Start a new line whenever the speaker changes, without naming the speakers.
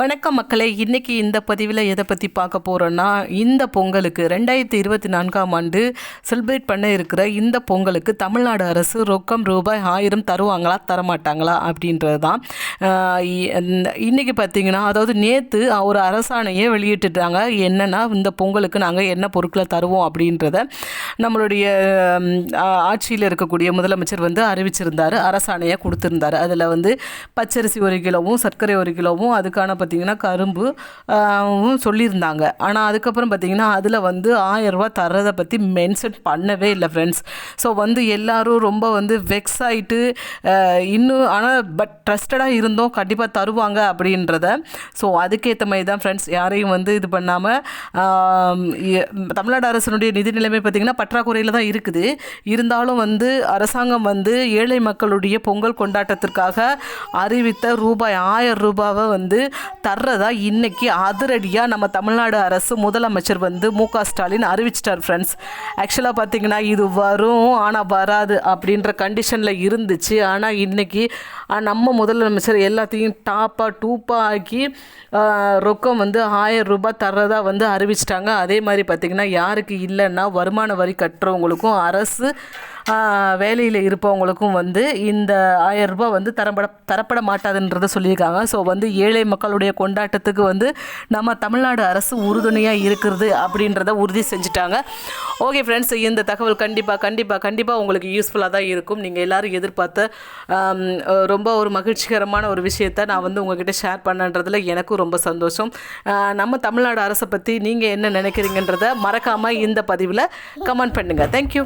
வணக்கம் மக்களே இன்றைக்கி இந்த பதிவில் எதை பற்றி பார்க்க போகிறோன்னா இந்த பொங்கலுக்கு ரெண்டாயிரத்தி இருபத்தி நான்காம் ஆண்டு செலிப்ரேட் பண்ண இருக்கிற இந்த பொங்கலுக்கு தமிழ்நாடு அரசு ரொக்கம் ரூபாய் ஆயிரம் தருவாங்களா தரமாட்டாங்களா அப்படின்றது தான் இன்றைக்கி பார்த்தீங்கன்னா அதாவது நேற்று ஒரு அரசாணையை வெளியிட்டுட்டாங்க. என்னென்னா இந்த பொங்கலுக்கு நாங்கள் என்ன பொருட்களை தருவோம் அப்படின்றத நம்மளுடைய ஆட்சியில் இருக்கக்கூடிய முதலமைச்சர் வந்து அறிவிச்சிருந்தார் அரசாணையை கொடுத்துருந்தாரு. அதில் வந்து பச்சரிசி ஒரு கிலோவும் சர்க்கரை ஒரு கிலோவும் அதுக்கான பார்த்தீங்கன்னா கரும்பு சொல்லியிருந்தாங்க. ஆனால் அதுக்கப்புறம் பார்த்தீங்கன்னா அதில் வந்து ஆயிரம் தர்றதை பற்றி மென்ஷன் பண்ணவே இல்லை ஃப்ரெண்ட்ஸ் ஸோ வந்து எல்லோரும் ரொம்ப வந்து வெக்ஸ் ஆகிட்டு இன்னும் ஆனால் பட் ட்ரஸ்டடாக இருந்தோம். கண்டிப்பாக தருவாங்க அப்படின்றத. ஸோ அதுக்கேற்ற மாதிரி தான் ஃப்ரெண்ட்ஸ் யாரையும் வந்து இது பண்ணாமல் தமிழ்நாடு அரசினுடைய நிதி நிலைமை பார்த்திங்கன்னா பற்றாக்குறையில் தான் இருக்குது. இருந்தாலும் வந்து அரசாங்கம் வந்து ஏழை மக்களுடைய பொங்கல் கொண்டாட்டத்திற்காக அறிவித்த ரூபாய் ஆயிரம் ரூபாவை வந்து தர்றதா இன்னைக்கு அதிரடியாக நம்ம தமிழ்நாடு அரசு முதலமைச்சர் வந்து மு க ஸ்டாலின் அறிவிச்சிட்டார் ஃப்ரெண்ட்ஸ் ஆக்சுவலாக பார்த்தீங்கன்னா இது வரும் ஆனால் வராது அப்படின்ற கண்டிஷனில் இருந்துச்சு. ஆனால் இன்னைக்கு நம்ம முதலமைச்சர் எல்லாத்தையும் டாப்பாக டூப்பாக ஆக்கி ரொக்கம் வந்து ஆயிரம் ரூபாய் தர்றதா வந்து அறிவிச்சிட்டாங்க. அதே மாதிரி பார்த்திங்கன்னா யாருக்கு இல்லைன்னா வருமான வரி கட்டுறவங்களுக்கும் அரசு வேலையில் இருப்பவங்களுக்கும் வந்து இந்த ஆயிரம் ரூபாய் வந்து தரப்பட தரப்பட மாட்டாதுன்றதை சொல்லியிருக்காங்க. ஸோ வந்து ஏழை மக்களுடைய கொண்டாட்டத்துக்கு வந்து நம்ம தமிழ்நாடு அரசு உறுதுணையாக இருக்கிறது அப்படின்றத உறுதி செஞ்சுட்டாங்க. ஓகே ஃப்ரெண்ட்ஸ் இந்த தகவல் கண்டிப்பாக கண்டிப்பாக கண்டிப்பாக உங்களுக்கு யூஸ்ஃபுல்லாக தான் இருக்கும். நீங்கள் எல்லாரும் எதிர்பார்த்த ரொம்ப ஒரு மகிழ்ச்சிகரமான ஒரு விஷயத்தை நான் வந்து உங்ககிட்ட ஷேர் பண்ணன்றதில் எனக்கும் ரொம்ப சந்தோஷம். நம்ம தமிழ்நாடு அரசை பற்றி நீங்கள் என்ன நினைக்கிறீங்கன்றத மறக்காமல் இந்த பதிவில் கமெண்ட் பண்ணுங்கள் தேங்க்யூ